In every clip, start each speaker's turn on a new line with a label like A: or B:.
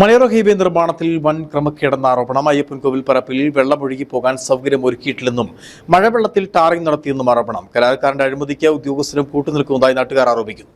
A: മലയോര ഹൈവേ നിർമ്മാണത്തിൽ വൻ ക്രമക്കേടെന്ന ആരോപണം അയ്യപ്പൻകോവിൽ പരപ്പിൽ വെള്ളമൊഴുകി പോകാൻ സൗകര്യം ഒരുക്കിയിട്ടില്ലെന്നും മഴവെള്ളത്തിൽ ടാറിംഗ് നടത്തിയെന്നും ആരോപണം. കരാറുകാരന്റെ അഴിമതിക്ക് ഉദ്യോഗസ്ഥരും കൂട്ടുനിൽക്കുന്നതായി നാട്ടുകാർ ആരോപിക്കുന്നു.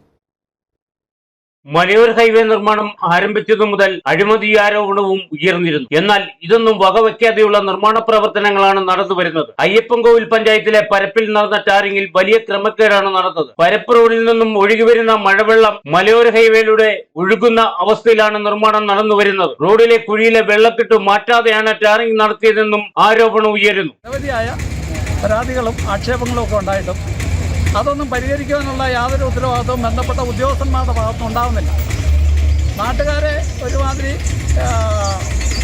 B: മലയോര ഹൈവേ നിർമ്മാണം ആരംഭിച്ചതു മുതൽ അഴിമതി ആരോപണവും ഉയർന്നിരുന്നു. എന്നാൽ ഇതൊന്നും വകവയ്ക്കാതെയുള്ള നിർമ്മാണ പ്രവർത്തനങ്ങളാണ് നടന്നു വരുന്നത്. അയ്യപ്പൻകോവിൽ പഞ്ചായത്തിലെ പരപ്പിൽ നടന്ന ടാറിങ്ങിൽ വലിയ ക്രമക്കേടാണ് നടന്നത്. പരപ്പ് റോഡിൽ നിന്നും ഒഴുകിവരുന്ന മഴവെള്ളം മലയോര ഹൈവേയിലൂടെ ഒഴുകുന്ന അവസ്ഥയിലാണ് നിർമ്മാണം നടന്നു വരുന്നത്. റോഡിലെ കുഴിയിലെ വെള്ളക്കെട്ട് മാറ്റാതെയാണ് ടാറിംഗ് നടത്തിയതെന്നും ആരോപണം ഉയരുന്നു.
C: പരാതികളും ആക്ഷേപങ്ങളും ഒക്കെ ഉണ്ടായിട്ടും അതൊന്നും പരിഹരിക്കാനുള്ള യാതൊരു ഉത്തരവാദിത്വവും ബന്ധപ്പെട്ട ഉദ്യോഗസ്ഥന്മാരുടെ ഭാഗത്തുനിന്ന് ഉണ്ടാവുന്നില്ല. നാട്ടുകാരെ ഒരുമാതിരി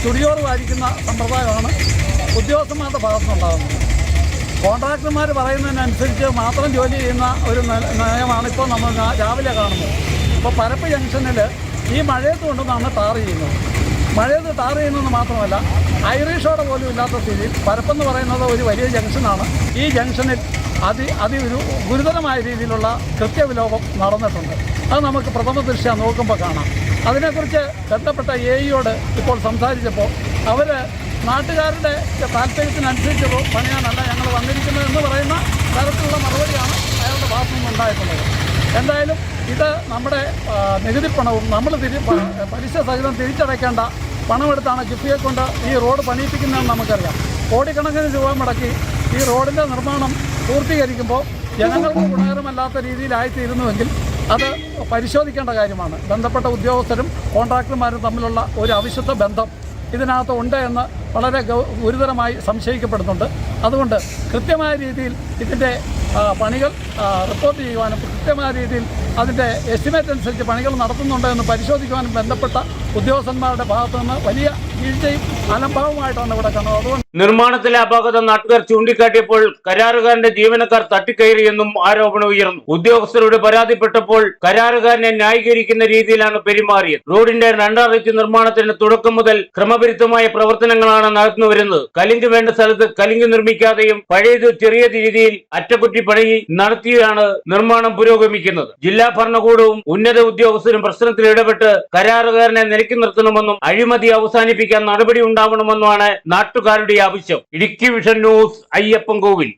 C: ചുടിയോറ് വാരിക്കുന്ന സമ്പ്രദായമാണ് ഉദ്യോഗസ്ഥന്മാരുടെ ഭാഗത്തുനിന്നുണ്ടാകുന്നത് കോൺട്രാക്ടർമാർ പറയുന്നതിനനുസരിച്ച് മാത്രം ജോലി ചെയ്യുന്ന ഒരു നയമാണ് ഇപ്പോൾ നമ്മൾ രാവിലെ കാണുന്നത്. ഇപ്പോൾ പരപ്പ് ജംഗ്ഷനിൽ ഈ മഴയത്ത് കൊണ്ടുവന്നാണ് ടാർ ചെയ്യുന്നത്. മഴയത്ത് ടാർ ചെയ്യുന്നതെന്ന് മാത്രമല്ല ഐറിഷോടെ പോലും ഇല്ലാത്ത സ്ഥിതിയിൽ പരപ്പെന്ന് പറയുന്നത് ഒരു വലിയ ജംഗ്ഷനാണ്. ഈ ജംഗ്ഷനിൽ അതി അതി ഒരു ഗുരുതരമായ രീതിയിലുള്ള കൃത്യവിലോപം നടന്നിട്ടുണ്ട്. അത് നമുക്ക് പ്രഥമ ദൃശ്യ നോക്കുമ്പോൾ കാണാം. അതിനെക്കുറിച്ച് ബന്ധപ്പെട്ട എ ഇയോട് ഇപ്പോൾ സംസാരിച്ചപ്പോൾ അവർ നാട്ടുകാരുടെ താല്പര്യത്തിനനുസരിച്ച് പണിയാനല്ല ഞങ്ങൾ വന്നിരിക്കുന്നത് എന്ന് പറയുന്ന തരത്തിലുള്ള മറുപടിയാണ് അയാളുടെ ഭാഗത്തു നിന്നുണ്ടായിട്ടുള്ളത് എന്തായാലും ഇത് നമ്മുടെ നികുതി പണവും നമ്മൾ തിരി പലിശ സഹിതം തിരിച്ചടയ്ക്കേണ്ട പണമെടുത്താണ് കിഫിയെ കൊണ്ട് ഈ റോഡ് പണിയിപ്പിക്കുന്നതെന്ന് നമുക്കറിയാം. കോടിക്കണക്കിന് രൂപ മുടക്കി ഈ റോഡിന്റെ നിർമ്മാണം പൂർത്തീകരിക്കുമ്പോൾ ജനങ്ങൾക്ക് ഗുണകരമല്ലാത്ത രീതിയിലായിത്തീരുന്നുവെങ്കിൽ അത് പരിശോധിക്കേണ്ട കാര്യമാണ്. ബന്ധപ്പെട്ട ഉദ്യോഗസ്ഥരും കോൺട്രാക്ടർമാരും തമ്മിലുള്ള ഒരു അവിശുദ്ധ ബന്ധം ഇതിനകത്ത് ഉണ്ട് എന്ന് വളരെ ഗുരുതരമായി സംശയിക്കപ്പെടുന്നുണ്ട്. അതുകൊണ്ട് കൃത്യമായ രീതിയിൽ ഇതിന്റെ പണികൾ റിപ്പോർട്ട് ചെയ്യുവാനും കൃത്യമായ രീതിയിൽ അതിന്റെ എസ്റ്റിമേറ്റ് അനുസരിച്ച് പണികൾ നടത്തുന്നുണ്ടോ എന്ന് പരിശോധിക്കുവാനും ബന്ധപ്പെട്ട ഉദ്യോഗസ്ഥന്മാരുടെ ഭാഗത്തു നിന്ന് വലിയ വീഴ്ചയും അലംഭാവമായിട്ടാണ് ഇവിടെ കാണുന്നത് അതുകൊണ്ട്
B: നിർമ്മാണത്തിലെ അപാകത നാട്ടുകാർ ചൂണ്ടിക്കാട്ടിയപ്പോൾ കരാറുകാരന്റെ ജീവനക്കാർ തട്ടിക്കയറിയെന്നും ആരോപണം ഉയർന്നു. ഉദ്യോഗസ്ഥരോട് പരാതിപ്പെട്ടപ്പോൾ കരാറുകാരനെ ന്യായീകരിക്കുന്ന രീതിയിലാണ് പെരുമാറിയത്. റോഡിന്റെ രണ്ടാറിച്ച് നിർമ്മാണത്തിന് തുടക്കം മുതൽ ക്രമവിരുദ്ധമായ പ്രവർത്തനങ്ങളാണ് നടന്നു വരുന്നത് കലിങ്ക് വേണ്ട സ്ഥലത്ത് കലിങ്ക് നിർമ്മിക്കാതെയും പഴയത് ചെറിയ രീതിയിൽ അറ്റകുറ്റി പണി നടത്തിയാണ് നിർമ്മാണം പുരോഗമിക്കുന്നത്. ജില്ലാ ഭരണകൂടവും ഉന്നത ഉദ്യോഗസ്ഥരും പ്രശ്നത്തിൽ ഇടപെട്ട് കരാറുകാരനെ നിലയ്ക്ക് നിർത്തണമെന്നും അഴിമതി അവസാനിപ്പിക്കാൻ നടപടി ഉണ്ടാവണമെന്നുമാണ് നാട്ടുകാരുടെ ആവശ്യം. Idukki vision news Ayyappan Kovil